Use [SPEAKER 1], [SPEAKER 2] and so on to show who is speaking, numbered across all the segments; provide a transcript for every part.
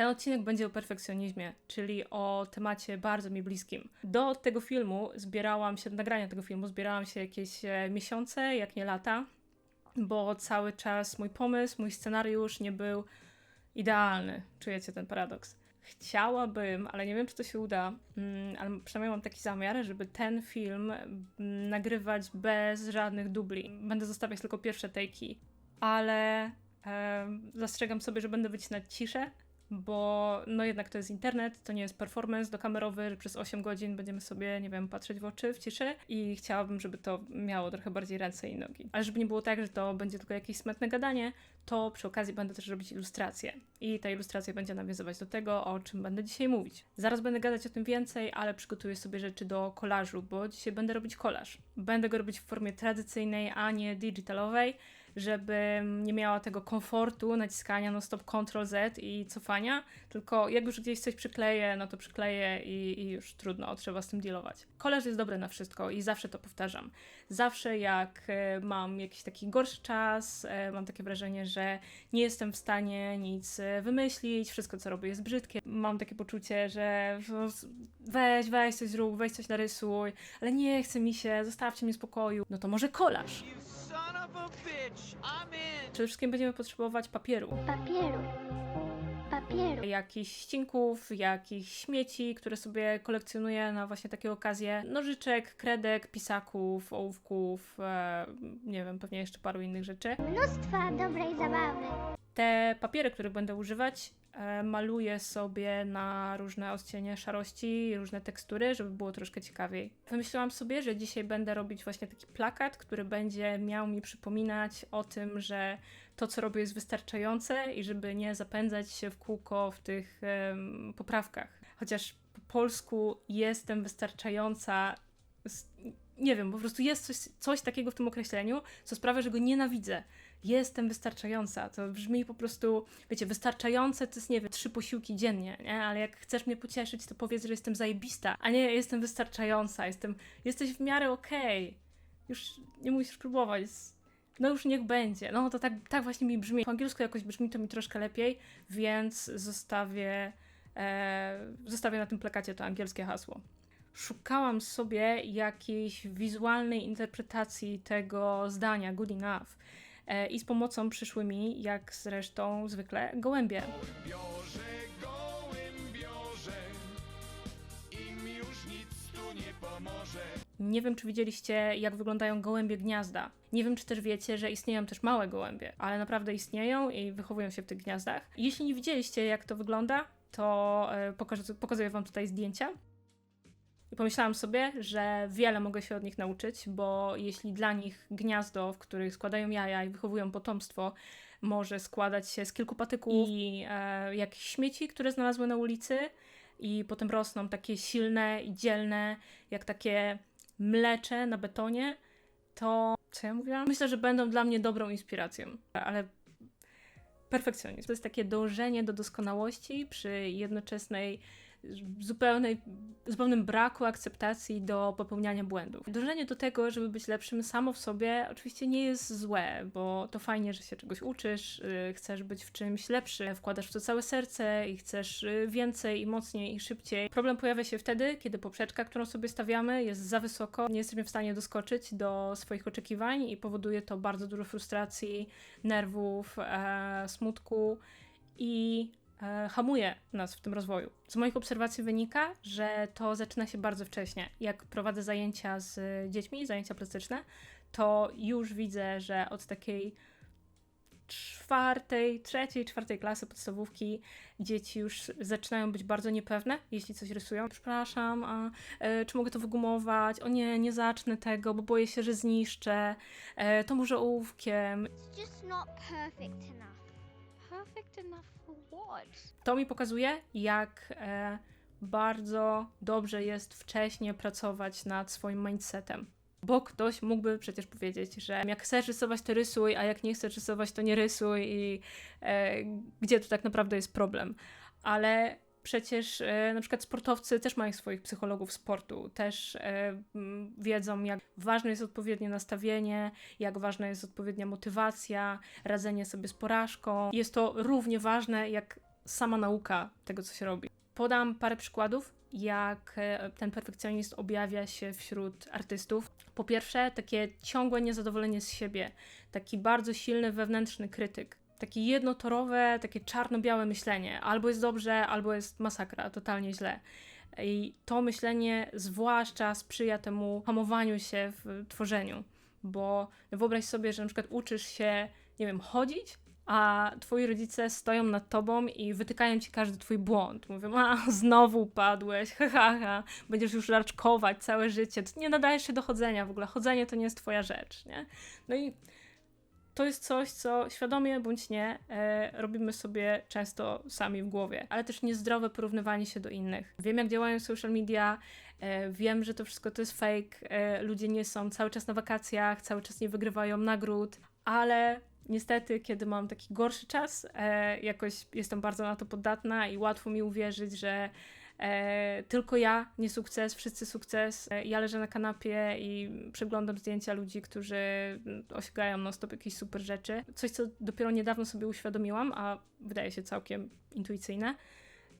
[SPEAKER 1] Ten odcinek będzie o perfekcjonizmie, czyli o temacie bardzo mi bliskim. Do tego filmu zbierałam się, do nagrania tego filmu zbierałam się jakieś e, miesiące, jak nie lata, bo cały czas mój pomysł, mój scenariusz nie był idealny. Czujecie ten paradoks? Chciałabym, ale nie wiem, czy to się uda, mm, ale przynajmniej mam taki zamiar, żeby ten film mm, nagrywać bez żadnych dubli. Będę zostawiać tylko pierwsze take'i, ale em, zastrzegam sobie, że będę wycinać ciszę, bo no jednak to jest internet, to nie jest performance dokamerowy, że przez 8 godzin będziemy sobie, nie wiem, patrzeć w oczy w ciszy i chciałabym, żeby to miało trochę bardziej ręce i nogi. Ale żeby nie było tak, że to będzie tylko jakieś smętne gadanie, to przy okazji będę też robić ilustrację i ta ilustracja będzie nawiązywać do tego, o czym będę dzisiaj mówić. Zaraz będę gadać o tym więcej, ale przygotuję sobie rzeczy do kolażu, bo dzisiaj będę robić kolaż. Będę go robić w formie tradycyjnej, a nie digitalowej, żebym nie miała tego komfortu naciskania no stop Ctrl Z i cofania, tylko jak już gdzieś coś przykleję, no to przykleję i, i już trudno, trzeba z tym dealować. Kolaż jest dobry na wszystko i zawsze to powtarzam. Zawsze jak e, mam jakiś taki gorszy czas, e, mam takie wrażenie, że nie jestem w stanie nic e, wymyślić, wszystko co robię jest brzydkie. Mam takie poczucie, że weź, weź coś zrób, weź coś narysuj, ale nie chce mi się, zostawcie mnie spokoju. No to może kolaż. Przede wszystkim będziemy potrzebować papieru.
[SPEAKER 2] papieru, papieru,
[SPEAKER 1] jakichś ścinków, jakichś śmieci, które sobie kolekcjonuję na właśnie takie okazje, nożyczek, kredek, pisaków, ołówków, e, nie wiem, pewnie jeszcze paru innych rzeczy.
[SPEAKER 2] mnóstwa dobrej zabawy.
[SPEAKER 1] Te papiery, których będę używać, e, maluję sobie na różne odcienie szarości, różne tekstury, żeby było troszkę ciekawiej. Wymyśliłam sobie, że dzisiaj będę robić właśnie taki plakat, który będzie miał mi przypominać o tym, że to, co robię, jest wystarczające i żeby nie zapędzać się w kółko w tych em, poprawkach. Chociaż po polsku jestem wystarczająca. Nie wiem, po prostu jest coś, coś takiego w tym określeniu, co sprawia, że go nienawidzę jestem wystarczająca. To brzmi po prostu, wiecie, wystarczające to jest, nie wiem, trzy posiłki dziennie, nie? Ale jak chcesz mnie pocieszyć, to powiedz, że jestem zajebista, a nie jestem wystarczająca, jestem, jesteś w miarę okej. Już nie musisz próbować. No już niech będzie. No to tak, tak właśnie mi brzmi. Po angielsku jakoś brzmi to mi troszkę lepiej, więc zostawię, e, zostawię na tym plakacie to angielskie hasło szukałam sobie jakiejś wizualnej interpretacji tego zdania good enough. E, I z pomocą przyszły mi, jak zresztą zwykle, gołębie.
[SPEAKER 3] Biorze gołym biorze, im już nic tu nie pomoże.
[SPEAKER 1] Nie wiem, czy widzieliście, jak wyglądają gołębie gniazda. Nie wiem, czy też wiecie, że istnieją też małe gołębie, ale naprawdę istnieją i wychowują się w tych gniazdach. Jeśli nie widzieliście, jak to wygląda, to e, pokażę, pokazuję Wam tutaj zdjęcia. I pomyślałam sobie, że wiele mogę się od nich nauczyć, bo jeśli dla nich gniazdo, w których składają jaja i wychowują potomstwo, może składać się z kilku patyków i e, jakichś śmieci, które znalazły na ulicy, i potem rosną takie silne i dzielne, jak takie mlecze na betonie, to co ja mówiłam? Myślę, że będą dla mnie dobrą inspiracją, ale perfekcjonizm to jest takie dążenie do doskonałości przy jednoczesnej zupełnej, zupełnym braku akceptacji do popełniania błędów. Dążenie do tego, żeby być lepszym samo w sobie oczywiście nie jest złe, bo to fajnie, że się czegoś uczysz, y, chcesz być w czymś lepszy, wkładasz w to całe serce i chcesz y, więcej i mocniej i szybciej. Problem pojawia się wtedy, kiedy poprzeczka, którą sobie stawiamy jest za wysoko, nie jesteśmy w stanie doskoczyć do swoich oczekiwań i powoduje to bardzo dużo frustracji, nerwów, e, smutku i hamuje nas w tym rozwoju. Z moich obserwacji wynika, że to zaczyna się bardzo wcześnie. Jak prowadzę zajęcia z dziećmi, zajęcia plastyczne, to już widzę, że od takiej czwartej, trzeciej, czwartej klasy podstawówki dzieci już zaczynają być bardzo niepewne, jeśli coś rysują. Przepraszam, a e, czy mogę to wygumować? O nie, nie zacznę tego, bo boję się, że zniszczę. E, to może ołówkiem.
[SPEAKER 2] It's just not perfect enough.
[SPEAKER 1] To mi pokazuje, jak e, bardzo dobrze jest wcześnie pracować nad swoim mindsetem. Bo ktoś mógłby przecież powiedzieć, że jak chcesz rysować, to rysuj, a jak nie chcesz rysować, to nie rysuj i e, gdzie tu tak naprawdę jest problem. Ale przecież e, na przykład sportowcy też mają swoich psychologów sportu, też e, wiedzą, jak ważne jest odpowiednie nastawienie, jak ważna jest odpowiednia motywacja, radzenie sobie z porażką. Jest to równie ważne jak sama nauka tego, co się robi. Podam parę przykładów, jak e, ten perfekcjonizm objawia się wśród artystów. Po pierwsze, takie ciągłe niezadowolenie z siebie, taki bardzo silny wewnętrzny krytyk, takie jednotorowe, takie czarno-białe myślenie. Albo jest dobrze, albo jest masakra, totalnie źle. I to myślenie zwłaszcza sprzyja temu hamowaniu się w tworzeniu, bo wyobraź sobie, że na przykład uczysz się, nie wiem, chodzić, a twoi rodzice stoją nad tobą i wytykają ci każdy twój błąd. Mówią, a znowu upadłeś, ha, ha, ha, będziesz już raczkować całe życie, ty nie nadajesz się do chodzenia w ogóle, chodzenie to nie jest twoja rzecz, nie? No i to jest coś, co świadomie bądź nie e, robimy sobie często sami w głowie, ale też niezdrowe porównywanie się do innych. Wiem, jak działają social media, e, wiem, że to wszystko to jest fake, e, ludzie nie są cały czas na wakacjach, cały czas nie wygrywają nagród, ale niestety, kiedy mam taki gorszy czas, e, jakoś jestem bardzo na to poddatna i łatwo mi uwierzyć, że e, tylko ja, nie sukces, wszyscy sukces. E, ja leżę na kanapie i przeglądam zdjęcia ludzi, którzy osiągają non stop jakieś super rzeczy. Coś, co dopiero niedawno sobie uświadomiłam, a wydaje się całkiem intuicyjne.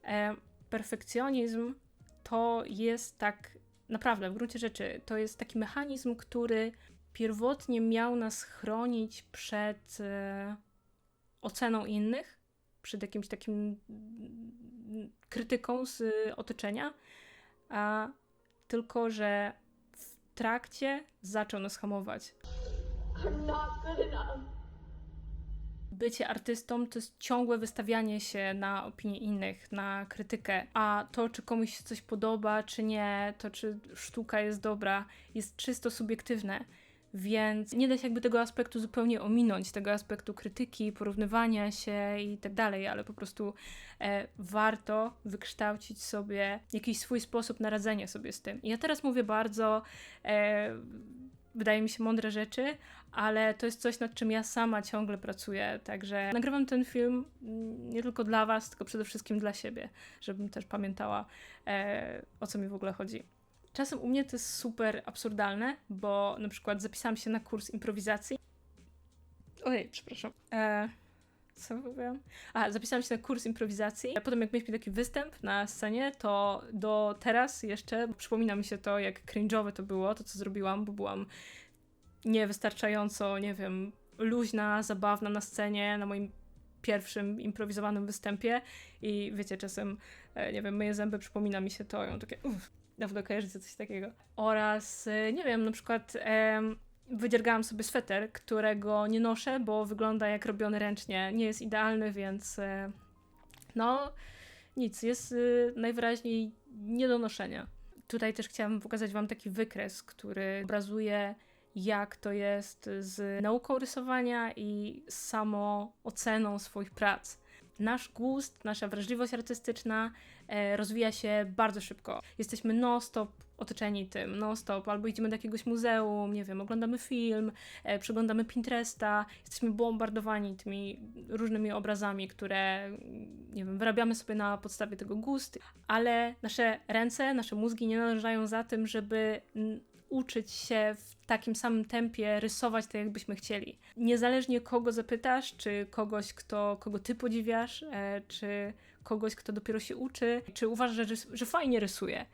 [SPEAKER 1] E, perfekcjonizm to jest tak naprawdę, w gruncie rzeczy, to jest taki mechanizm, który pierwotnie miał nas chronić przed e, oceną innych, przed jakimś takim krytyką z otoczenia, a tylko, że w trakcie zaczął nas hamować. Bycie artystą to jest ciągłe wystawianie się na opinie innych, na krytykę, a to, czy komuś się coś podoba, czy nie, to, czy sztuka jest dobra, jest czysto subiektywne. Więc nie da się jakby tego aspektu zupełnie ominąć, tego aspektu krytyki, porównywania się i tak dalej, ale po prostu e, warto wykształcić sobie jakiś swój sposób na radzenie sobie z tym. I ja teraz mówię bardzo, e, wydaje mi się, mądre rzeczy, ale to jest coś, nad czym ja sama ciągle pracuję. Także nagrywam ten film nie tylko dla Was, tylko przede wszystkim dla siebie, żebym też pamiętała, e, o co mi w ogóle chodzi. Czasem u mnie to jest super absurdalne, bo na przykład zapisałam się na kurs improwizacji. Ojej, przepraszam. E, co mówiłam? A, zapisałam się na kurs improwizacji. A potem jak mieliśmy taki występ na scenie, to do teraz jeszcze przypomina mi się to, jak cringe'owe to było, to co zrobiłam, bo byłam niewystarczająco, nie wiem, luźna, zabawna na scenie, na moim pierwszym improwizowanym występie i wiecie, czasem, nie wiem, myję zęby, przypomina mi się to, ją takie uff, dawno kojarzycie coś takiego. Oraz, e, nie wiem, na przykład wydziergałam sobie sweter, którego nie noszę, bo wygląda jak robiony ręcznie. Nie jest idealny, więc e, no nic, jest e, najwyraźniej nie do noszenia. Tutaj też chciałam pokazać Wam taki wykres, który obrazuje jak to jest z nauką rysowania i z samooceną swoich prac. Nasz gust, nasza wrażliwość artystyczna e, rozwija się bardzo szybko. Jesteśmy non-stop otoczeni tym, non-stop. Albo idziemy do jakiegoś muzeum, nie wiem, oglądamy film, e, przeglądamy Pinteresta, jesteśmy bombardowani tymi różnymi obrazami, które, nie wiem, wyrabiamy sobie na podstawie tego gust, ale nasze ręce, nasze mózgi nie nadążają za tym, żeby uczyć się w takim samym tempie rysować tak, jakbyśmy chcieli. Niezależnie kogo zapytasz, czy kogoś, kto, kogo ty podziwiasz, e, czy kogoś, kto dopiero się uczy, czy uważasz, że, że fajnie rysuje,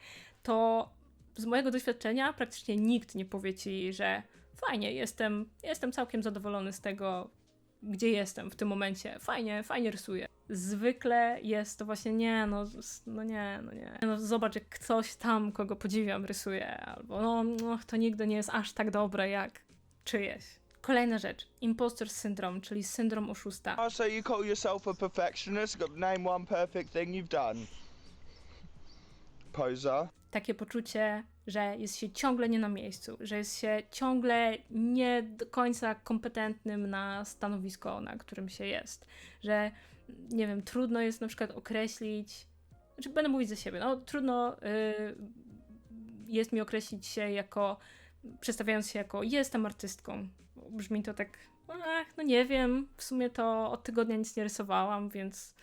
[SPEAKER 1] to z mojego doświadczenia praktycznie nikt nie powie ci, że fajnie, jestem, jestem całkiem zadowolony z tego, gdzie jestem w tym momencie. Fajnie, fajnie rysuję. Zwykle jest to właśnie nie, no, no nie, no nie. No zobacz, jak ktoś tam, kogo podziwiam, rysuje, albo no, no to nigdy nie jest aż tak dobre jak czyjeś. Kolejna rzecz. Imposter syndrome, czyli syndrom oszusta.
[SPEAKER 4] I say you call yourself a perfectionist, got name one perfect thing you've done. Poser.
[SPEAKER 1] takie poczucie, że jest się ciągle nie na miejscu, że jest się ciągle nie do końca kompetentnym na stanowisko, na którym się jest, że nie wiem, trudno jest na przykład określić, znaczy będę mówić za siebie, no trudno y, jest mi określić się jako, przedstawiając się jako jestem artystką. Brzmi to tak, ach, no nie wiem, w sumie to od tygodnia nic nie rysowałam, więc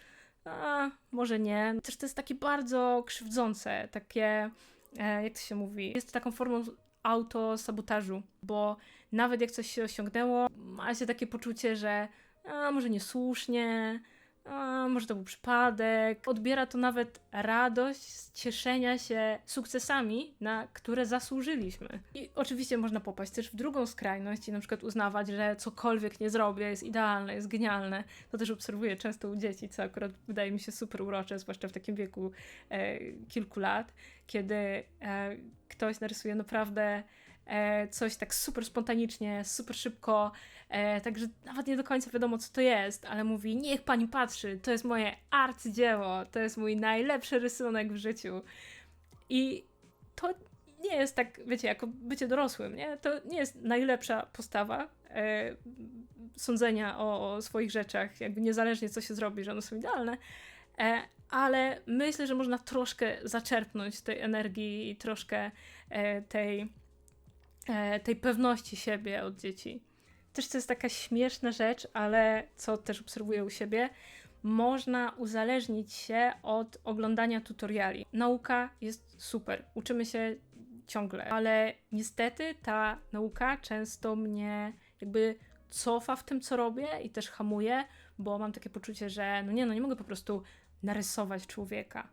[SPEAKER 1] a, może nie. Też to jest takie bardzo krzywdzące, takie, e, jak to się mówi, jest taką formą autosabotażu, bo nawet jak coś się osiągnęło, ma się takie poczucie, że a, może niesłusznie, może to był przypadek. Odbiera to nawet radość z cieszenia się sukcesami, na które zasłużyliśmy. I oczywiście można popaść też w drugą skrajność i na przykład uznawać, że cokolwiek nie zrobię jest idealne, jest genialne. To też obserwuję często u dzieci, co akurat wydaje mi się super urocze, zwłaszcza w takim wieku e, kilku lat, kiedy e, ktoś narysuje naprawdę coś tak super spontanicznie, super szybko, e, także nawet nie do końca wiadomo, co to jest, ale mówi: Niech pani patrzy, to jest moje arcydzieło, to jest mój najlepszy rysunek w życiu. I to nie jest tak, wiecie, jako bycie dorosłym, nie? To nie jest najlepsza postawa e, sądzenia o, o swoich rzeczach, jakby niezależnie co się zrobi, że one są idealne. E, ale myślę, że można troszkę zaczerpnąć tej energii i troszkę e, tej, e, tej pewności siebie od dzieci. Też to jest taka śmieszna rzecz, ale co też obserwuję u siebie, można uzależnić się od oglądania tutoriali. Nauka jest super, uczymy się ciągle, ale niestety ta nauka często mnie jakby cofa w tym, co robię i też hamuje, bo mam takie poczucie, że no nie, no nie mogę po prostu narysować człowieka.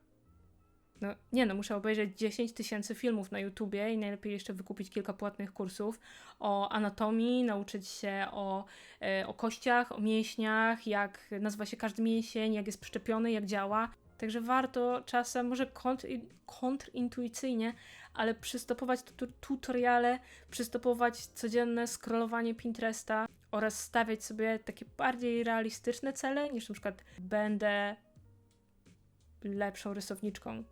[SPEAKER 1] No nie no, muszę obejrzeć 10 tysięcy filmów na YouTubie i najlepiej jeszcze wykupić kilka płatnych kursów o anatomii, nauczyć się o, e, o kościach, o mięśniach, jak nazywa się każdy mięsień, jak jest przyczepiony, jak działa. Także warto czasem, może kontr, kontrintuicyjnie, ale przystopować tu, tutoriale, przystopować codzienne scrollowanie Pinteresta oraz stawiać sobie takie bardziej realistyczne cele, niż na przykład będę lepszą rysowniczką.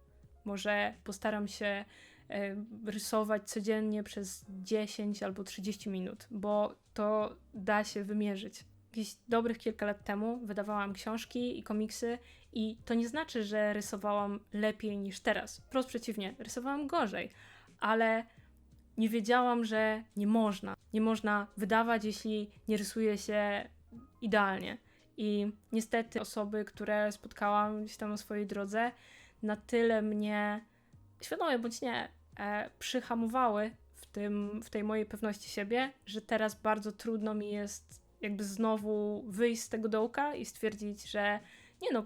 [SPEAKER 1] Może postaram się e, rysować codziennie przez 10 albo 30 minut, bo to da się wymierzyć. Jakieś dobrych kilka lat temu wydawałam książki i komiksy, i to nie znaczy, że rysowałam lepiej niż teraz. Wprost przeciwnie, rysowałam gorzej, ale nie wiedziałam, że nie można. Nie można wydawać, jeśli nie rysuje się idealnie. I niestety osoby, które spotkałam gdzieś tam na swojej drodze, na tyle mnie, świadomie bądź nie, e, przyhamowały w, tym, w tej mojej pewności siebie, że teraz bardzo trudno mi jest jakby znowu wyjść z tego dołka i stwierdzić, że nie no,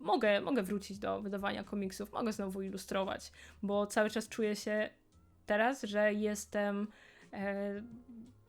[SPEAKER 1] mogę, mogę wrócić do wydawania komiksów, mogę znowu ilustrować, bo cały czas czuję się teraz, że jestem, e,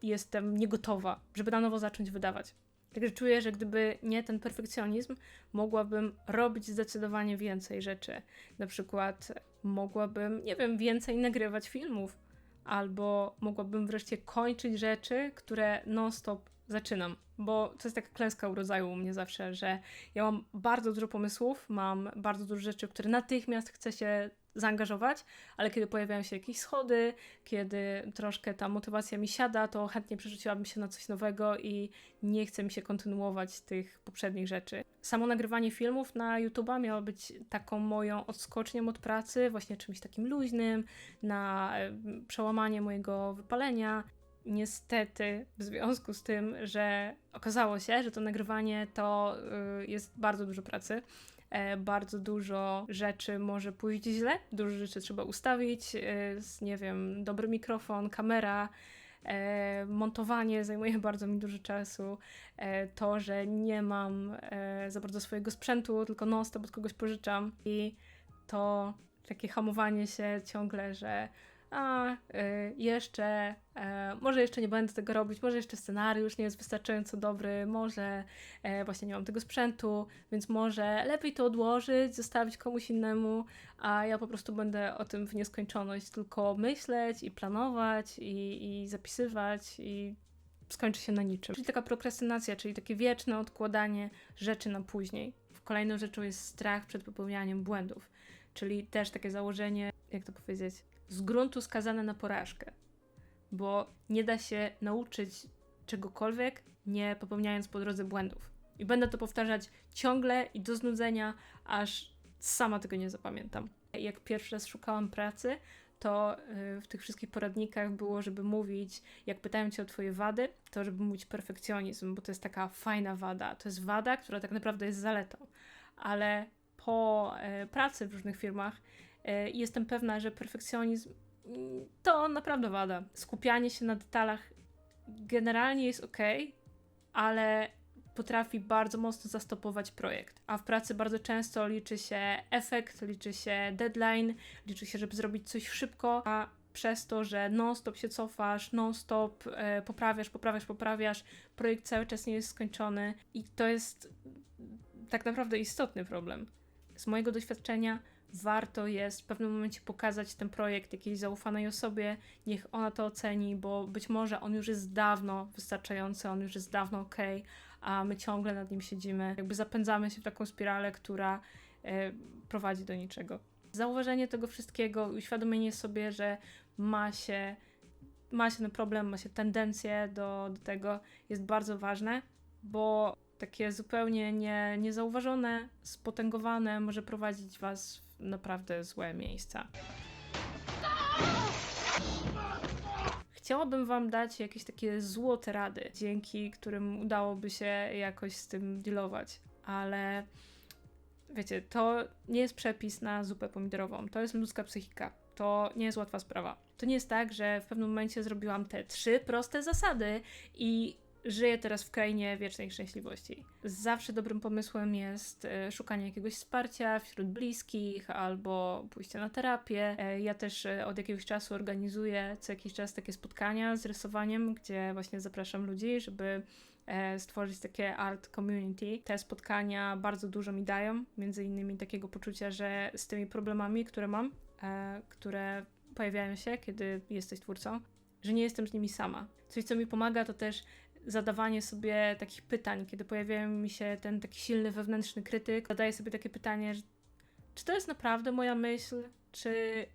[SPEAKER 1] jestem niegotowa, żeby na nowo zacząć wydawać. Także czuję, że gdyby nie ten perfekcjonizm, mogłabym robić zdecydowanie więcej rzeczy. Na przykład mogłabym, nie wiem, więcej nagrywać filmów, albo mogłabym wreszcie kończyć rzeczy, które non-stop zaczynam. Bo to jest taka klęska urodzaju u mnie zawsze, że ja mam bardzo dużo pomysłów, mam bardzo dużo rzeczy, które natychmiast chcę się zaangażować, ale kiedy pojawiają się jakieś schody, kiedy troszkę ta motywacja mi siada, to chętnie przerzuciłabym się na coś nowego i nie chce mi się kontynuować tych poprzednich rzeczy. Samo nagrywanie filmów na YouTube'a miało być taką moją odskocznią od pracy, właśnie czymś takim luźnym, na przełamanie mojego wypalenia. Niestety, w związku z tym, że okazało się, że to nagrywanie to y, jest bardzo dużo pracy, e, bardzo dużo rzeczy może pójść źle, dużo rzeczy trzeba ustawić, z, nie wiem, dobry mikrofon, kamera, e, montowanie zajmuje bardzo mi dużo czasu, e, to, że nie mam za bardzo swojego sprzętu, tylko non-stop od kogoś pożyczam i to takie hamowanie się ciągle, że a, y, jeszcze, e, może jeszcze nie będę tego robić, może jeszcze scenariusz nie jest wystarczająco dobry, może e, właśnie nie mam tego sprzętu, więc może lepiej to odłożyć, zostawić komuś innemu, a ja po prostu będę o tym w nieskończoność tylko myśleć i planować i, i zapisywać i skończy się na niczym. Czyli taka prokrastynacja, czyli takie wieczne odkładanie rzeczy na później. Kolejną rzeczą jest strach przed popełnianiem błędów, czyli też takie założenie, jak to powiedzieć, z gruntu skazane na porażkę, bo nie da się nauczyć czegokolwiek, nie popełniając po drodze błędów. I będę to powtarzać ciągle i do znudzenia, aż sama tego nie zapamiętam. Jak pierwszy raz szukałam pracy, to y, w tych wszystkich poradnikach było, żeby mówić, jak pytają cię o twoje wady, to żeby mówić perfekcjonizm, bo to jest taka fajna wada. To jest wada, która tak naprawdę jest zaletą. Ale po e, pracy w różnych firmach e, jestem pewna, że perfekcjonizm to naprawdę wada. Skupianie się na detalach generalnie jest ok, ale potrafi bardzo mocno zastopować projekt. A w pracy bardzo często liczy się efekt, liczy się deadline, liczy się, żeby zrobić coś szybko, a przez to, że non-stop się cofasz, non-stop e, poprawiasz, poprawiasz, poprawiasz, projekt cały czas nie jest skończony i to jest tak naprawdę istotny problem. Z mojego doświadczenia warto jest w pewnym momencie pokazać ten projekt jakiejś zaufanej osobie, niech ona to oceni, bo być może on już jest dawno wystarczający, on już jest dawno ok, a my ciągle nad nim siedzimy, jakby zapędzamy się w taką spiralę, która e, prowadzi do niczego. Zauważenie tego wszystkiego, uświadomienie sobie, że ma się, ma się ten problem, ma się tendencję do, do tego, jest bardzo ważne, bo takie zupełnie nie, niezauważone, spotęgowane może prowadzić Was w naprawdę złe miejsca. Chciałabym Wam dać jakieś takie złote rady, dzięki którym udałoby się jakoś z tym dealować, ale wiecie, to nie jest przepis na zupę pomidorową, to jest ludzka psychika. To nie jest łatwa sprawa. To nie jest tak, że w pewnym momencie zrobiłam te trzy proste zasady i żyję teraz w krainie wiecznej szczęśliwości. Zawsze dobrym pomysłem jest e, szukanie jakiegoś wsparcia wśród bliskich albo pójście na terapię. E, Ja też e, od jakiegoś czasu organizuję co jakiś czas takie spotkania z rysowaniem, gdzie właśnie zapraszam ludzi, żeby stworzyć takie art community. Te spotkania bardzo dużo mi dają, między innymi takiego poczucia, że z tymi problemami, które mam, które pojawiają się, kiedy jesteś twórcą, że nie jestem z nimi sama. Coś, co mi pomaga, to też zadawanie sobie takich pytań, kiedy pojawiają mi się ten taki silny wewnętrzny krytyk, zadaję sobie takie pytanie, czy to jest naprawdę moja myśl, czy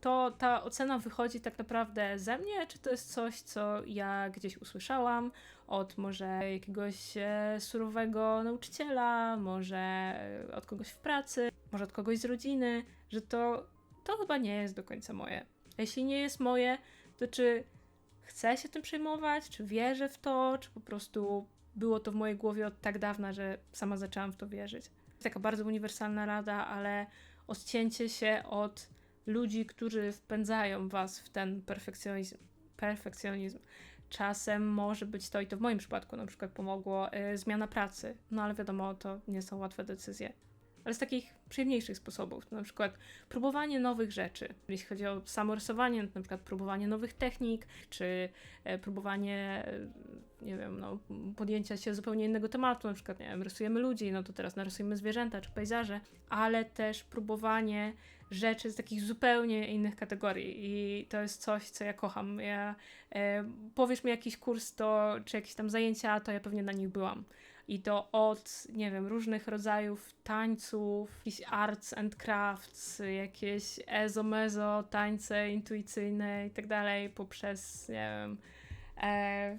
[SPEAKER 1] to ta ocena wychodzi tak naprawdę ze mnie, czy to jest coś, co ja gdzieś usłyszałam od może jakiegoś e, surowego nauczyciela, może e, od kogoś w pracy, może od kogoś z rodziny, że to, to chyba nie jest do końca moje. Jeśli nie jest moje, to czy chcę się tym przejmować, czy wierzę w to, czy po prostu było to w mojej głowie od tak dawna, że sama zaczęłam w to wierzyć. Taka bardzo uniwersalna rada, ale odcięcie się od ludzi, którzy wpędzają was w ten perfekcjonizm. perfekcjonizm. Czasem może być to, i to w moim przypadku na przykład pomogło, y, zmiana pracy. No ale wiadomo, to nie są łatwe decyzje. Ale z takich przyjemniejszych sposobów, na przykład próbowanie nowych rzeczy. Jeśli chodzi o samo rysowanie, na przykład próbowanie nowych technik, czy e, próbowanie, e, nie wiem, no, podjęcia się zupełnie innego tematu, na przykład, nie wiem, rysujemy ludzi, no to teraz narysujemy zwierzęta czy pejzaże, ale też próbowanie rzeczy z takich zupełnie innych kategorii i to jest coś, co ja kocham. Ja, e, powiesz mi jakiś kurs to, czy jakieś tam zajęcia, to ja pewnie na nich byłam. I to od, nie wiem, różnych rodzajów tańców, jakichś arts and crafts, jakieś ezo-mezo, tańce intuicyjne i tak dalej, poprzez, nie wiem, e,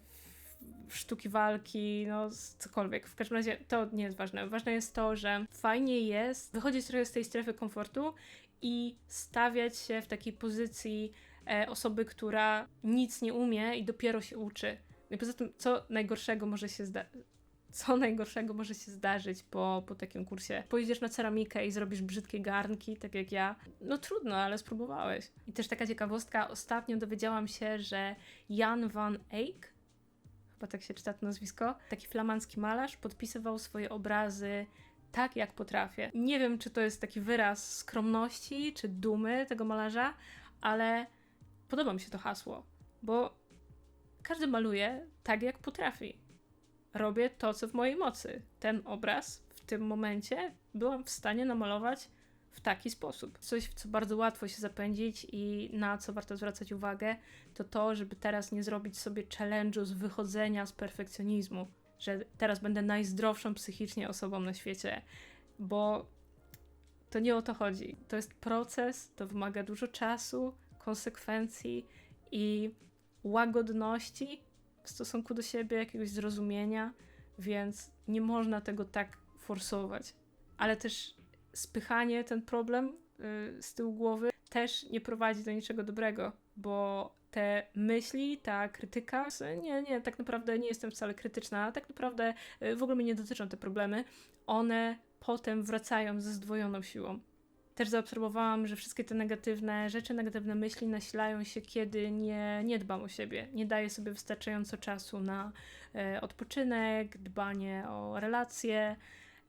[SPEAKER 1] sztuki walki, no cokolwiek. W każdym razie to nie jest ważne. Ważne jest to, że fajnie jest wychodzić trochę z tej strefy komfortu i stawiać się w takiej pozycji e, osoby, która nic nie umie i dopiero się uczy. I poza tym, co najgorszego może się zdarzyć? Co najgorszego może się zdarzyć po, po takim kursie? Pojedziesz na ceramikę i zrobisz brzydkie garnki, tak jak ja. No trudno, ale spróbowałeś. I też taka ciekawostka, ostatnio dowiedziałam się, że Jan van Eyck, chyba tak się czyta to nazwisko, taki flamandzki malarz, podpisywał swoje obrazy tak, jak potrafię. Nie wiem, czy to jest taki wyraz skromności, czy dumy tego malarza, ale podoba mi się to hasło, bo każdy maluje tak, jak potrafi. Robię to, co w mojej mocy. Ten obraz w tym momencie byłam w stanie namalować w taki sposób. Coś, w co bardzo łatwo się zapędzić i na co warto zwracać uwagę, to to, żeby teraz nie zrobić sobie challenge'u z wychodzenia z perfekcjonizmu, że teraz będę najzdrowszą psychicznie osobą na świecie, bo to nie o to chodzi. To jest proces, to wymaga dużo czasu, konsekwencji i łagodności w stosunku do siebie, jakiegoś zrozumienia, więc nie można tego tak forsować. Ale też spychanie ten problem y, z tyłu głowy też nie prowadzi do niczego dobrego, bo te myśli, ta krytyka, nie, nie, tak naprawdę nie jestem wcale krytyczna, tak naprawdę y, w ogóle mnie nie dotyczą te problemy, one potem wracają ze zdwojoną siłą. Też zaobserwowałam, że wszystkie te negatywne rzeczy, negatywne myśli nasilają się, kiedy nie, nie dbam o siebie. Nie daję sobie wystarczająco czasu na e, odpoczynek, dbanie o relacje,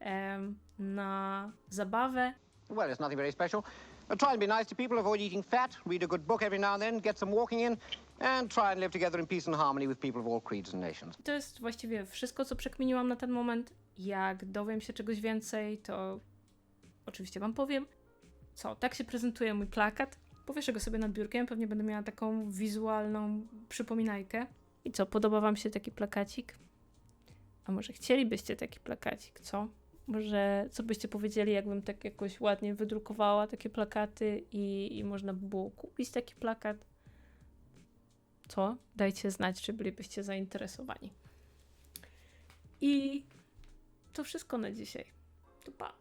[SPEAKER 1] em, na zabawę.
[SPEAKER 5] Well, it's nothing very special. Try and be nice to people, avoid eating fat, read a good book every now and then, get some walking in, and try and live together in peace and harmony with people of all creeds and nations.
[SPEAKER 1] I to jest właściwie wszystko, co przekminiłam na ten moment. Jak dowiem się czegoś więcej, to oczywiście Wam powiem. Co, tak się prezentuje mój plakat. Powieszę go sobie nad biurkiem, pewnie będę miała taką wizualną przypominajkę. I co, podoba Wam się taki plakacik? A może chcielibyście taki plakacik, co? Może co byście powiedzieli, jakbym tak jakoś ładnie wydrukowała takie plakaty i, i można by było kupić taki plakat? Co? Dajcie znać, czy bylibyście zainteresowani. I to wszystko na dzisiaj. To pa.